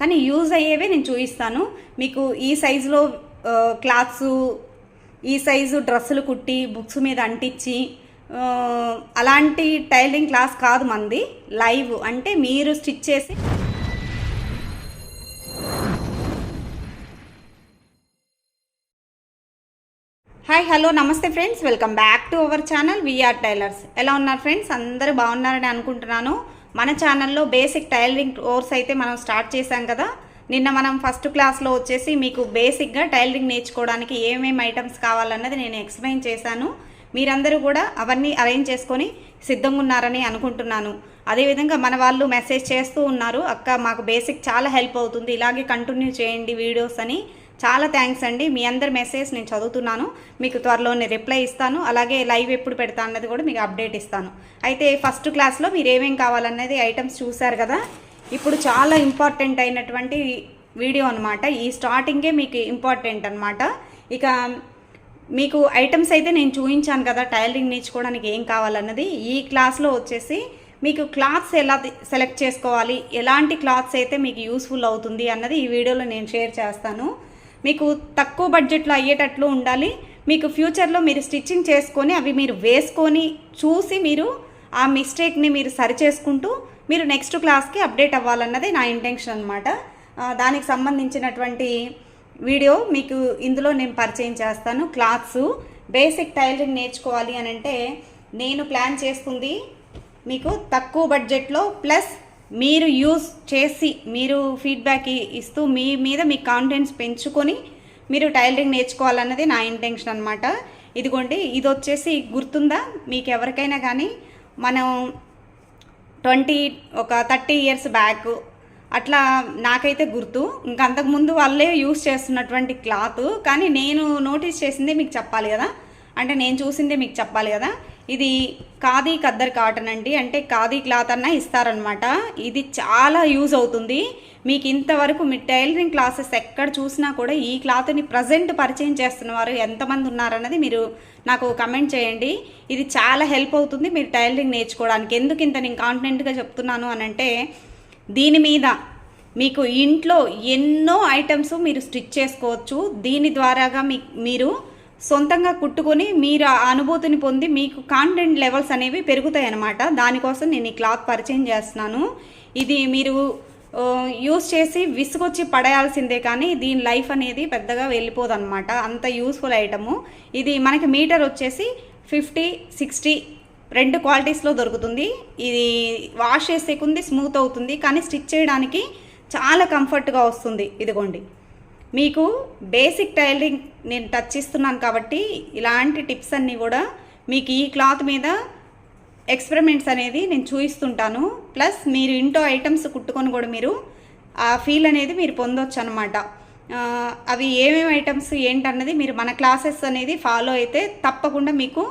కానీ యూజ్ అయ్యేవే నేను చూపిస్తాను మీకు ఈ సైజులో క్లాత్స్ ఈ సైజు డ్రెస్సులు కుట్టి బుక్స్ మీద అంటించి అలాంటి టైలరింగ్ క్లాస్ కాదు మంది. లైవ్ అంటే మీరు స్టిచ్ చేసి హాయ్ హలో నమస్తే friends. Welcome back to our channel VR tailors. ఎలా ఉన్నారు ఫ్రెండ్స్? అందరూ బాగున్నారని అనుకుంటున్నాను. మన ఛానల్లో బేసిక్ టైలరింగ్ కోర్స్ అయితే మనం స్టార్ట్ చేశాం కదా. నిన్న మనం ఫస్ట్ క్లాస్లో వచ్చేసి మీకు బేసిక్గా టైలరింగ్ నేర్చుకోవడానికి ఏమేమి ఐటమ్స్ కావాలన్నది నేను ఎక్స్ప్లెయిన్ చేశాను. మీరందరూ కూడా అవన్నీ అరేంజ్ చేసుకొని సిద్ధంగా ఉన్నారని అనుకుంటున్నాను. అదేవిధంగా మన వాళ్ళు మెసేజ్ చేస్తూ ఉన్నారు అక్క మాకు బేసిక్ చాలా హెల్ప్ అవుతుంది ఇలాగే కంటిన్యూ చేయండి వీడియోస్ అని. చాలా థ్యాంక్స్ అండి. మీ అందరి మెసేజ్ నేను చదువుతున్నాను. మీకు త్వరలోనే రిప్లై ఇస్తాను. అలాగే లైవ్ ఎప్పుడు పెడతా అన్నది కూడా మీకు అప్డేట్ ఇస్తాను. అయితే ఫస్ట్ క్లాస్లో మీరు ఏమేం కావాలన్నది ఐటమ్స్ చూశారు కదా? ఇప్పుడు చాలా ఇంపార్టెంట్ అయినటువంటి వీడియో అనమాట ఈ స్టార్టింగే మీకు ఇంపార్టెంట్ అనమాట ఇక మీకు ఐటమ్స్ అయితే నేను చూపించాను కదా టైలరింగ్ నేర్చుకోవడానికి ఏం కావాలన్నది. ఈ క్లాస్లో వచ్చేసి మీకు క్లాత్స్ ఎలా సెలెక్ట్ చేసుకోవాలి ఎలాంటి క్లాత్స్ అయితే మీకు యూస్ఫుల్ అవుతుంది అన్నది ఈ వీడియోలో నేను షేర్ చేస్తాను. మీకు తక్కువ బడ్జెట్లో అయ్యేటట్లు ఉండాలి. మీకు ఫ్యూచర్లో మీరు స్టిచ్చింగ్ చేసుకొని అవి మీరు వేసుకొని చూసి మీరు ఆ మిస్టేక్ని మీరు సరి చేసుకుంటూ మీరు నెక్స్ట్ క్లాస్కి అప్డేట్ అవ్వాలన్నది నా ఇంటెన్షన్ అనమాట దానికి సంబంధించినటువంటి వీడియో మీకు ఇందులో నేను పరిచయం చేస్తాను. క్లాత్స్ బేసిక్ టైలరింగ్ నేర్చుకోవాలి అని అంటే నేను ప్లాన్ చేస్తుంది మీకు తక్కువ బడ్జెట్లో ప్లస్ మీరు యూజ్ చేసి మీరు ఫీడ్బ్యాక్ ఇస్తూ మీ మీద మీ కాన్ఫిడెన్స్ పెంచుకొని మీరు టైలరింగ్ నేర్చుకోవాలన్నది నా ఇంటెన్షన్ అనమాట ఇదిగోండి ఇది వచ్చేసి గుర్తుందా? మీకు ఎవరికైనా కానీ మనం ట్వంటీ ఒక థర్టీ ఇయర్స్ బ్యాక్ అట్లా నాకైతే గుర్తు. ఇంకా అంతకుముందు వాళ్ళే యూస్ చేస్తున్నటువంటి క్లాత్. కానీ నేను నోటీస్ చేసిందే మీకు చెప్పాలి కదా. అంటే నేను చూసిందే మీకు చెప్పాలి కదా. ఇది ఖాదీ కద్దర్ కాటన్ అండి. అంటే ఖాదీ క్లాత్ అన్న ఇస్తారనమాట ఇది చాలా యూజ్ అవుతుంది. మీకు ఇంతవరకు మీ టైలరింగ్ క్లాసెస్ ఎక్కడ చూసినా కూడా ఈ క్లాత్ని ప్రజెంట్ పరిచయం చేస్తున్న వారు ఎంతమంది ఉన్నారన్నది మీరు నాకు కమెంట్ చేయండి. ఇది చాలా హెల్ప్ అవుతుంది మీరు టైలరింగ్ నేర్చుకోవడానికి. ఎందుకు ఇంత నేను కాన్ఫిడెంట్గా చెప్తున్నాను అని అంటే దీని మీద మీకు ఇంట్లో ఎన్నో ఐటమ్స్ మీరు స్టిచ్ చేసుకోవచ్చు. దీని ద్వారాగా మీ మీరు సొంతంగా కుట్టుకొని మీరు ఆ అనుభూతిని పొంది మీకు కాన్ఫిడెంట్ లెవెల్స్ అనేవి పెరుగుతాయి అన్నమాట దానికోసం నేను ఈ క్లాత్ పరిచయం చేస్తున్నాను. ఇది మీరు యూస్ చేసి విసుగొచ్చి పడేయాల్సిందే కానీ దీని లైఫ్ అనేది పెద్దగా వెళ్ళిపోదు అనమాట అంత యూస్ఫుల్ ఐటము ఇది మనకి మీటర్ వచ్చేసి ఫిఫ్టీ సిక్స్టీ రెండు క్వాలిటీస్లో దొరుకుతుంది. ఇది వాష్ చేసే కొంది స్మూత్ అవుతుంది. కానీ స్టిచ్ చేయడానికి చాలా కంఫర్ట్గా వస్తుంది. ఇదిగోండి. మీకు బేసిక్ టైలరింగ్ నేను టచ్ ఇస్తున్నాను కాబట్టి ఇలాంటి టిప్స్ అన్నీ కూడా మీకు ఈ క్లాత్ మీద ఎక్స్పెరిమెంట్స్ అనేది నేను చూపిస్తుంటాను ప్లస్ మీరు ఇంటో ఐటమ్స్ కుట్టుకొని కూడా మీరు ఆ ఫీల్ అనేది మీరు పొందొచ్చు అనమాట అవి ఏమేమి ఐటమ్స్ ఏంటన్నది మీరు మన క్లాసెస్ అనేది ఫాలో అయితే తప్పకుండా మీకు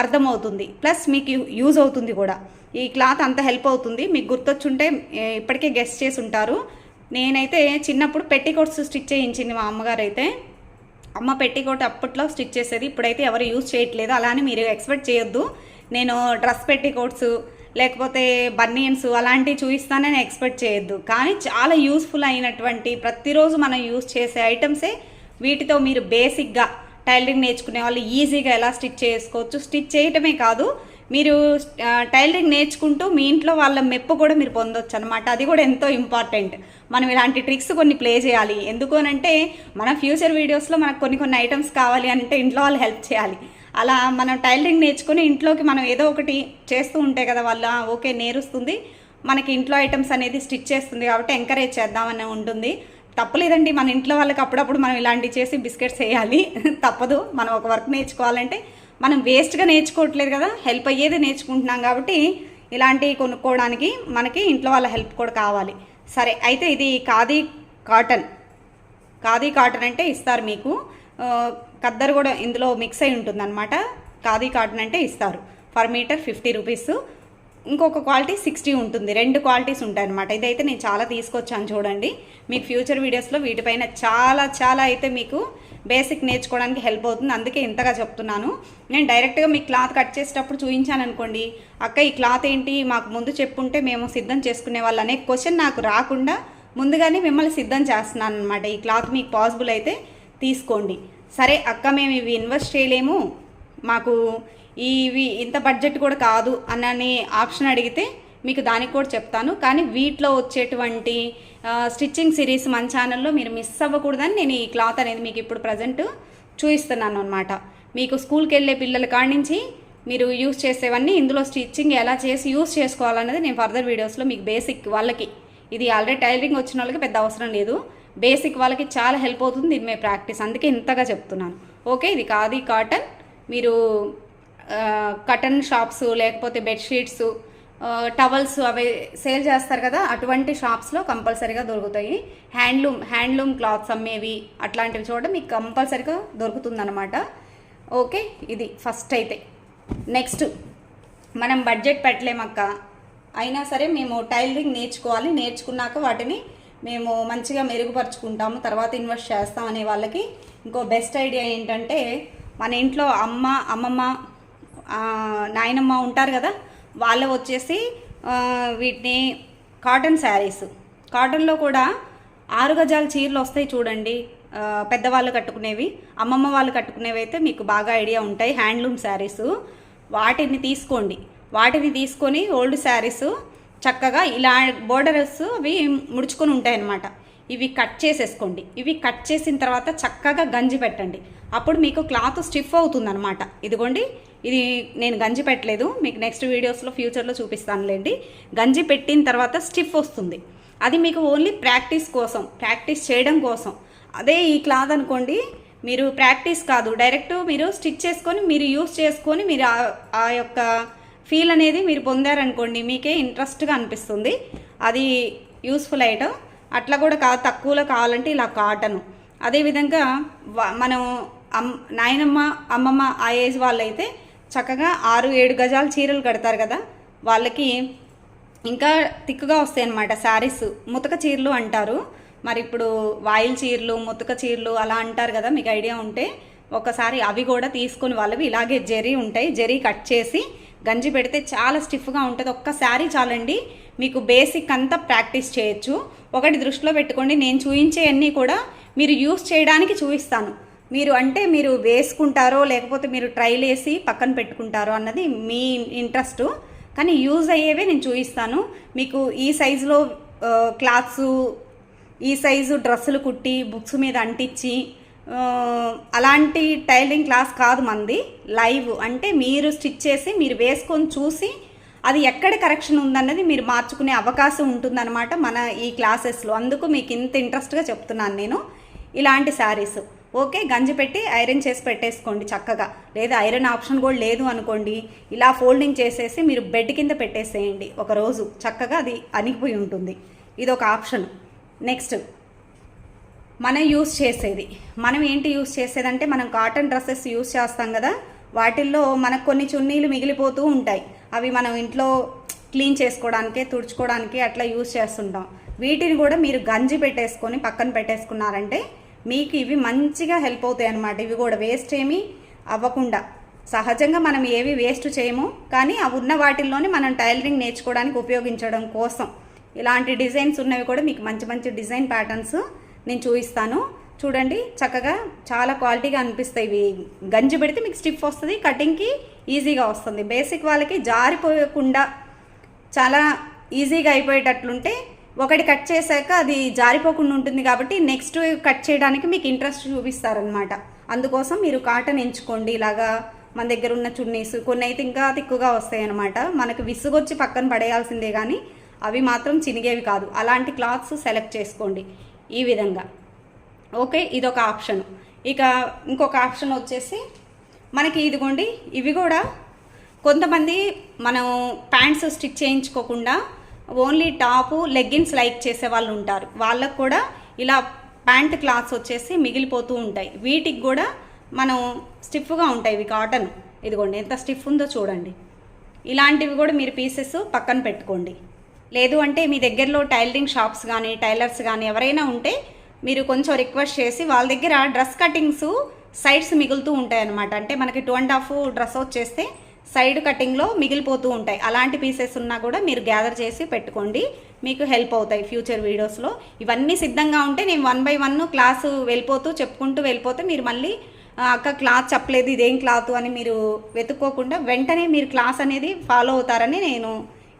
అర్థమవుతుంది. ప్లస్ మీకు యూజ్ అవుతుంది కూడా. ఈ క్లాత్ అంత హెల్ప్ అవుతుంది. మీకు గుర్తొచ్చుంటే ఇప్పటికే గెస్ట్ చేసి ఉంటారు. నేనైతే చిన్నప్పుడు పెట్టికోట్స్ స్టిచ్ చేయించింది మా అమ్మగారు అయితే అమ్మ పెట్టికోట్ అప్పట్లో స్టిచ్ చేసేది ఇప్పుడైతే ఎవరు యూజ్ చేయట్లేదు. అలానే మీరు ఎక్స్పెక్ట్ చేయొద్దు. నేను డ్రెస్ పెట్టికోట్స్ లేకపోతే బనియన్స్ అలాంటివి చూపిస్తానని ఎక్స్పెక్ట్ చేయొద్దు. కానీ చాలా యూస్ఫుల్ అయినటువంటి ప్రతిరోజు మనం యూజ్ చేసే ఐటమ్సే వీటితో మీరు బేసిక్గా టైలరింగ్ నేర్చుకునే వాళ్ళు ఈజీగా ఎలా స్టిచ్ చేసుకోవచ్చు. స్టిచ్ చేయటమే కాదు మీరు టైలరింగ్ నేర్చుకుంటూ మీ ఇంట్లో వాళ్ళ మెప్పు కూడా మీరు పొందొచ్చు అనమాట అది కూడా ఎంతో ఇంపార్టెంట్. మనం ఇలాంటి ట్రిక్స్ కొన్ని ప్లే చేయాలి. ఎందుకు అంటే మన ఫ్యూచర్ వీడియోస్లో మనకు కొన్ని కొన్ని ఐటమ్స్ కావాలి అంటే ఇంట్లో వాళ్ళు హెల్ప్ చేయాలి. అలా మనం టైలరింగ్ నేర్చుకుని ఇంట్లోకి మనం ఏదో ఒకటి చేస్తూ ఉంటే కదా వాళ్ళ ఓకే నేరుస్తుంది. మనకి ఇంట్లో ఐటమ్స్ అనేది స్టిచ్ చేస్తుంది కాబట్టి ఎంకరేజ్ చేద్దామని ఉంటుంది. తప్పలేదండి. మన ఇంట్లో వాళ్ళకి అప్పుడప్పుడు మనం ఇలాంటివి చేసి బిస్కెట్స్ వేయాలి. తప్పదు. మనం ఒక వర్క్ నేర్చుకోవాలంటే మనం వేస్ట్గా నేర్చుకోవట్లేదు కదా హెల్ప్ అయ్యేది నేర్చుకుంటున్నాం కాబట్టి ఇలాంటివి కొనుక్కోవడానికి మనకి ఇంట్లో వాళ్ళ హెల్ప్ కూడా కావాలి. సరే అయితే ఇది ఖాదీ కాటన్ ఖాదీ కాటన్ అంటే ఇస్తారు మీకు. కద్దరు కూడా ఇందులో మిక్స్ అయి ఉంటుంది అనమాట ఖాదీ కాటన్ అంటే ఇస్తారు. పర్ మీటర్ ఫిఫ్టీ రూపీస్ ఇంకొక క్వాలిటీ సిక్స్టీ ఉంటుంది. రెండు క్వాలిటీస్ ఉంటాయి అనమాట ఇదైతే నేను చాలా తీసుకొచ్చాను చూడండి. మీకు ఫ్యూచర్ వీడియోస్లో వీటిపైన చాలా చాలా అయితే మీకు బేసిక్ నేర్చుకోవడానికి హెల్ప్ అవుతుంది. అందుకే ఇంతగా చెప్తున్నాను. నేను డైరెక్ట్గా మీ క్లాత్ కట్ చేసేటప్పుడు చూపించాను అనుకోండి. అక్క ఈ క్లాత్ ఏంటి? మాకు ముందు చెప్పుంటే మేము సిద్ధం చేసుకునే వాళ్ళు అనే క్వశ్చన్ నాకు రాకుండా ముందుగానే మిమ్మల్ని సిద్ధం చేస్తున్నాను అనమాట ఈ క్లాత్ మీకు పాసిబుల్ అయితే తీసుకోండి. సరే అక్క మేము ఇవి ఇన్వెస్ట్ చేయలేము. మాకు ఇవి ఇంత బడ్జెట్ కూడా కాదు అన్నని ఆప్షన్ అడిగితే మీకు దానికి కూడా చెప్తాను. కానీ వీటిలో వచ్చేటువంటి స్టిచ్చింగ్ సిరీస్ మన ఛానల్లో మీరు మిస్ అవ్వకూడదని నేను ఈ క్లాత్ అనేది మీకు ఇప్పుడు ప్రజెంట్ చూపిస్తున్నాను అనమాట మీకు స్కూల్కి వెళ్ళే పిల్లల కాడి నుంచి మీరు యూస్ చేసేవన్నీ ఇందులో స్టిచ్చింగ్ ఎలా చేసి యూస్ చేసుకోవాలనేది నేను ఫర్దర్ వీడియోస్లో మీకు బేసిక్ వాళ్ళకి ఇది ఆల్రెడీ టైలరింగ్ వచ్చిన వాళ్ళకి పెద్ద అవసరం లేదు. బేసిక్ వాళ్ళకి చాలా హెల్ప్ అవుతుంది దీని మీద ప్రాక్టీస్. అందుకే ఇంతగా చెప్తున్నాను. ఓకే ఇది కాది కాటన్. మీరు కటన్ షాప్స్ లేకపోతే బెడ్షీట్స్ టవల్స్ అవి సేల్ చేస్తారు కదా అటువంటి షాప్స్లో కంపల్సరీగా దొరుకుతాయి. హ్యాండ్లూమ్ హ్యాండ్లూమ్ క్లాత్స్ అమ్మేవి అట్లాంటివి చూడడం మీకు కంపల్సరీగా దొరుకుతుందన్నమాట. ఓకే ఇది ఫస్ట్ అయితే. నెక్స్ట్ మనం బడ్జెట్ పెట్టలేమక్క. అయినా సరే మేము టైలరింగ్ నేర్చుకోవాలి. నేర్చుకున్నాక వాటిని మేము మంచిగా మెరుగుపరుచుకుంటాము తర్వాత ఇన్వెస్ట్ చేస్తాం అనే వాళ్ళకి ఇంకో బెస్ట్ ఐడియా ఏంటంటే మన ఇంట్లో అమ్మ అమ్మమ్మ నాయనమ్మ ఉంటారు కదా వాళ్ళు వచ్చేసి వీటిని కాటన్ శారీస్. కాటన్లో కూడా ఆరు గజాల చీరలు వస్తాయి చూడండి. పెద్దవాళ్ళు కట్టుకునేవి అమ్మమ్మ వాళ్ళు కట్టుకునేవి అయితే మీకు బాగా ఐడియా ఉంటాయి. Handloom saris. వాటిని తీసుకోండి. వాటిని తీసుకొని ఓల్డ్ శారీస్ చక్కగా ఇలా బోర్డర్స్ అవి ముడుచుకొని ఉంటాయన్నమాట. ఇవి కట్ చేసేసుకోండి. ఇవి కట్ చేసిన తర్వాత చక్కగా గంజి పెట్టండి. అప్పుడు మీకు క్లాత్ స్టిఫ్ అవుతుందన్నమాట. ఇదిగోండి ఇది నేను గంజి పెట్టలేదు మీకు నెక్స్ట్ వీడియోస్లో ఫ్యూచర్లో చూపిస్తానులేండి. గంజి పెట్టిన తర్వాత స్టిఫ్ వస్తుంది. అది మీకు ఓన్లీ ప్రాక్టీస్ కోసం ప్రాక్టీస్ చేయడం కోసం. అదే ఈ క్లాత్ అనుకోండి మీరు ప్రాక్టీస్ కాదు డైరెక్ట్ మీరు స్టిచ్ చేసుకొని మీరు యూస్ చేసుకొని మీరు ఆ- ఆ యొక్క ఫీల్ అనేది మీరు పొందారనుకోండి మీకే ఇంట్రెస్ట్గా అనిపిస్తుంది. అది యూస్ఫుల్ ఐటమ్ అట్లా కూడా కా తక్కువలో కావాలంటే ఇలా కాటన్. అదేవిధంగా మనం అమ్ నాయనమ్మ అమ్మమ్మ ఆ ఏజ్ వాళ్ళైతే చక్కగా ఆరు ఏడు గజాల చీరలు కడతారు కదా వాళ్ళకి ఇంకా తిక్కుగా వస్తాయి అన్నమాట శారీస్. ముతక చీరలు అంటారు. మరి ఇప్పుడు వాయిల్ చీరలు ముతక చీరలు అలా అంటారు కదా మీకు ఐడియా ఉంటే ఒకసారి అవి కూడా తీసుకొని వాళ్ళవి ఇలాగే జరీ ఉంటాయి. జరీ కట్ చేసి గంజి పెడితే చాలా స్టిఫ్గా ఉంటుంది. ఒక్క శారీ చాలండి. మీకు బేసిక్ అంతా ప్రాక్టీస్ చేయొచ్చు. ఒకటి దృష్టిలో పెట్టుకోండి. నేను చూపించే అన్నీ కూడా మీరు యూస్ చేయడానికి చూపిస్తాను. మీరు అంటే మీరు వేసుకుంటారో లేకపోతే మీరు ట్రైల్ వేసి పక్కన పెట్టుకుంటారో అన్నది మీ ఇంట్రెస్ట్. కానీ యూజ్ అయ్యేవే నేను చూపిస్తాను మీకు ఈ సైజులో క్లాత్స్ ఈ సైజు డ్రెస్సులు కుట్టి బుక్స్ మీద అంటించి అలాంటి టైలరింగ్ క్లాస్ కాదు మంది. లైవ్ అంటే మీరు స్టిచ్ చేసి మీరు వేసుకొని చూసి అది ఎక్కడ కరెక్షన్ ఉందన్నది మీరు మార్చుకునే అవకాశం ఉంటుందన్నమాట మన ఈ క్లాసెస్లో. అందుకు మీకు ఇంత ఇంట్రెస్ట్గా చెప్తున్నాను నేను. ఇలాంటి శారీస్. ఓకే గంజి పెట్టి ఐరన్ చేసి పెట్టేసుకోండి చక్కగా. లేదా ఐరన్ ఆప్షన్ కూడా లేదు అనుకోండి ఇలా ఫోల్డింగ్ చేసేసి మీరు బెడ్ కింద పెట్టేసేయండి ఒక రోజు చక్కగా అది అణిగిపోయి ఉంటుంది. ఇది ఒక ఆప్షన్. నెక్స్ట్ మనం యూస్ చేసేది. మనం ఏంటి యూస్ చేసేదంటే మనం కాటన్ డ్రెస్సెస్ యూస్ చేస్తాం కదా వాటిల్లో మనకు కొన్ని చున్నీలు మిగిలిపోతూ ఉంటాయి. అవి మనం ఇంట్లో క్లీన్ చేసుకోవడానికి తుడుచుకోవడానికి అట్లా యూస్ చేస్తుంటాం. వీటిని కూడా మీరు గంజి పెట్టేసుకొని పక్కన పెట్టేసుకున్నారంటే మీకు ఇవి మంచిగా హెల్ప్ అవుతాయి అన్నమాట. ఇవి కూడా వేస్ట్ ఏమీ అవ్వకుండా. సహజంగా మనం ఏవి వేస్ట్ చేయము కానీ అవి ఉన్న వాటిల్లోనే మనం టైలరింగ్ నేర్చుకోవడానికి ఉపయోగించడం కోసం. ఇలాంటి డిజైన్స్ ఉన్నవి కూడా మీకు మంచి మంచి డిజైన్ ప్యాటర్న్స్ నేను చూపిస్తాను. చూడండి చక్కగా చాలా క్వాలిటీగా అనిపిస్తాయి. ఇవి గంజి పెడితే మీకు స్టిఫ్ వస్తుంది కటింగ్కి ఈజీగా వస్తుంది. బేసిక్ వాళ్ళకి జారిపోయకుండా చాలా ఈజీగా అయిపోయేటట్లుంటే ఒకటి కట్ చేశాక అది జారిపోకుండా ఉంటుంది కాబట్టి నెక్స్ట్ కట్ చేయడానికి మీకు ఇంట్రెస్ట్ చూపిస్తారనమాట అందుకోసం మీరు కాటన్ ఎంచుకోండి. ఇలాగా మన దగ్గర ఉన్న చున్నీస్ కొన్ని అయితే ఇంకా తిక్కుగా వస్తాయి అనమాట మనకు విసుగొచ్చి పక్కన పడేయాల్సిందే కానీ అవి మాత్రం చినిగేవి కాదు. అలాంటి క్లాత్స్ సెలెక్ట్ చేసుకోండి ఈ విధంగా. ఓకే ఇదొక ఆప్షన్. ఇక ఇంకొక ఆప్షన్ వచ్చేసి మనకి ఇదిగోండి ఇవి కూడా కొంతమంది మనం ప్యాంట్స్ స్టిచ్ చేయించుకోకుండా ఓన్లీ టాపు లెగ్గిన్స్ లైక్ చేసే వాళ్ళు ఉంటారు. వాళ్ళకు కూడా ఇలా ప్యాంట్ క్లాత్స్ వచ్చేసి మిగిలిపోతూ ఉంటాయి. వీటికి కూడా మనం స్టిఫ్గా ఉంటాయి ఇవి కాటన్. ఇదిగోండి ఎంత స్టిఫ్ ఉందో చూడండి. ఇలాంటివి కూడా మీరు పీసెస్ పక్కన పెట్టుకోండి. లేదు అంటే మీ దగ్గరలో టైలరింగ్ షాప్స్ కానీ టైలర్స్ కానీ ఎవరైనా ఉంటే మీరు కొంచెం రిక్వెస్ట్ చేసి వాళ్ళ దగ్గర డ్రెస్ కటింగ్స్ సైడ్స్ మిగులుతూ ఉంటాయి అన్నమాట అంటే మనకి టూ అండ్ హాఫ్ డ్రెస్ వచ్చేస్తే సైడ్ కటింగ్లో మిగిలిపోతూ ఉంటాయి. అలాంటి పీసెస్ ఉన్నా కూడా మీరు గ్యాదర్ చేసి పెట్టుకోండి. మీకు హెల్ప్ అవుతాయి ఫ్యూచర్ వీడియోస్లో. ఇవన్నీ సిద్ధంగా ఉంటే నేను వన్ బై వన్ క్లాసు వెళ్ళిపోతూ చెప్పుకుంటూ వెళ్ళిపోతే మీరు మళ్ళీ అక్క క్లాత్ చెప్పలేదు ఇదేం క్లాత్ అని మీరు వెతుక్కోకుండా వెంటనే మీరు క్లాస్ అనేది ఫాలో అవుతారని నేను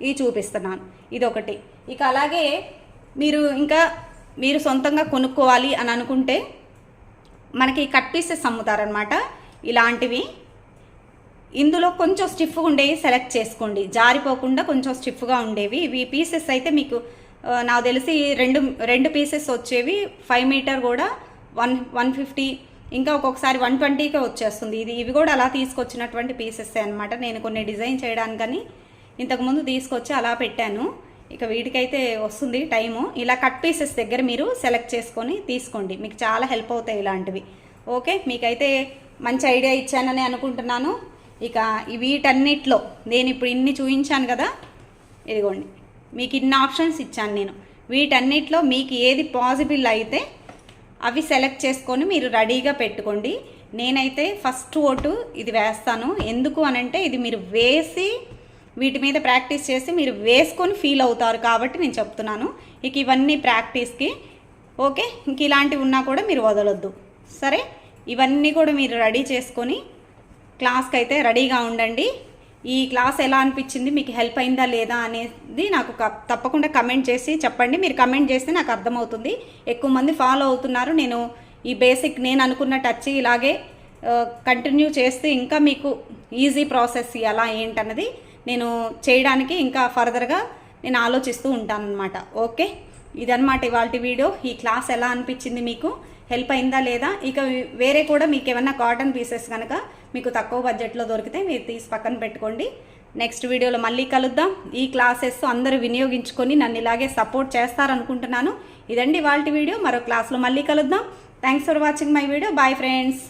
ఇది చూపిస్తున్నాను. ఇదొకటి. ఇక అలాగే మీరు ఇంకా మీరు సొంతంగా కొనుక్కోవాలి అని అనుకుంటే మనకి కట్ పీసెస్ అమ్ముతారనమాట ఇలాంటివి. ఇందులో కొంచెం స్టిఫ్గా ఉండేవి సెలెక్ట్ చేసుకోండి. జారిపోకుండా కొంచెం స్టిఫ్గా ఉండేవి. ఇవి పీసెస్ అయితే మీకు నాకు తెలిసి రెండు రెండు పీసెస్ వచ్చేవి. ఫైవ్ మీటర్ కూడా వన్ వన్ ఫిఫ్టీ ఇంకా ఒక్కొక్కసారి వన్ ట్వంటీకే వచ్చేస్తుంది. ఇది ఇవి కూడా అలా తీసుకొచ్చినటువంటి పీసెస్ అనమాట నేను కొన్ని డిజైన్ చేయడానికని ఇంతకుముందు తీసుకొచ్చి అలా పెట్టాను. ఇక వీటికైతే వస్తుంది టైము ఇలా కట్ పీసెస్ దగ్గర మీరు సెలెక్ట్ చేసుకొని తీసుకోండి. మీకు చాలా హెల్ప్ అవుతాయి ఇలాంటివి. ఓకే మీకైతే మంచి ఐడియా ఇచ్చానని అనుకుంటున్నాను. ఇక వీటన్నిటిలో నేను ఇప్పుడు ఇన్ని చూపించాను కదా ఇదిగోండి. మీకు ఇన్ని ఆప్షన్స్ ఇచ్చాను నేను. వీటన్నిటిలో మీకు ఏది పాసిబుల్ అయితే అవి సెలెక్ట్ చేసుకొని మీరు రెడీగా పెట్టుకోండి. నేనైతే ఫస్ట్ ఓటు ఇది వేస్తాను. ఎందుకు అనంటే ఇది మీరు వేసి వీటి మీద ప్రాక్టీస్ చేసి మీరు వేసుకొని ఫీల్ అవుతారు కాబట్టి నేను చెప్తున్నాను. ఇక ఇవన్నీ ప్రాక్టీస్కి ఓకే? ఇంక ఇలాంటివి ఉన్నా కూడా మీరు వదలొద్దు. సరే? ఇవన్నీ కూడా మీరు రెడీ చేసుకొని క్లాస్కి అయితే రెడీగా ఉండండి. ఈ క్లాస్ ఎలా అనిపించింది? మీకు హెల్ప్ అయిందా లేదా అనేది నాకు తప్పకుండా కమెంట్ చేసి చెప్పండి. మీరు కమెంట్ చేస్తే నాకు అర్థమవుతుంది. ఎక్కువ మంది ఫాలో అవుతున్నారు. నేను ఈ బేసిక్ నేను అనుకున్న టచ్ ఇలాగే కంటిన్యూ చేస్తే ఇంకా మీకు ఈజీ ప్రాసెస్ ఎలా ఏంటన్నది నేను చేయడానికి ఇంకా ఫర్దర్గా నేను ఆలోచిస్తూ ఉంటాను అనమాట ఓకే? ఇదన్నమాట ఇవాళ వీడియో. ఈ క్లాస్ ఎలా అనిపించింది మీకు? హెల్ప్ అయిందా లేదా? ఇక వేరే కూడా మీకు ఏమైనా కాటన్ పీసెస్ కనుక మీకు తక్కువ బడ్జెట్లో దొరికితే మీరు తీసి పక్కన పెట్టుకోండి. నెక్స్ట్ వీడియోలో మళ్ళీ కలుద్దాం. ఈ క్లాసెస్ అందరూ వినియోగించుకొని నన్ను ఇలాగే సపోర్ట్ చేస్తారనుకుంటున్నాను. ఇదండి వాళ్ళ వీడియో. మరో క్లాస్లో మళ్ళీ కలుద్దాం. Thanks for watching my video bye friends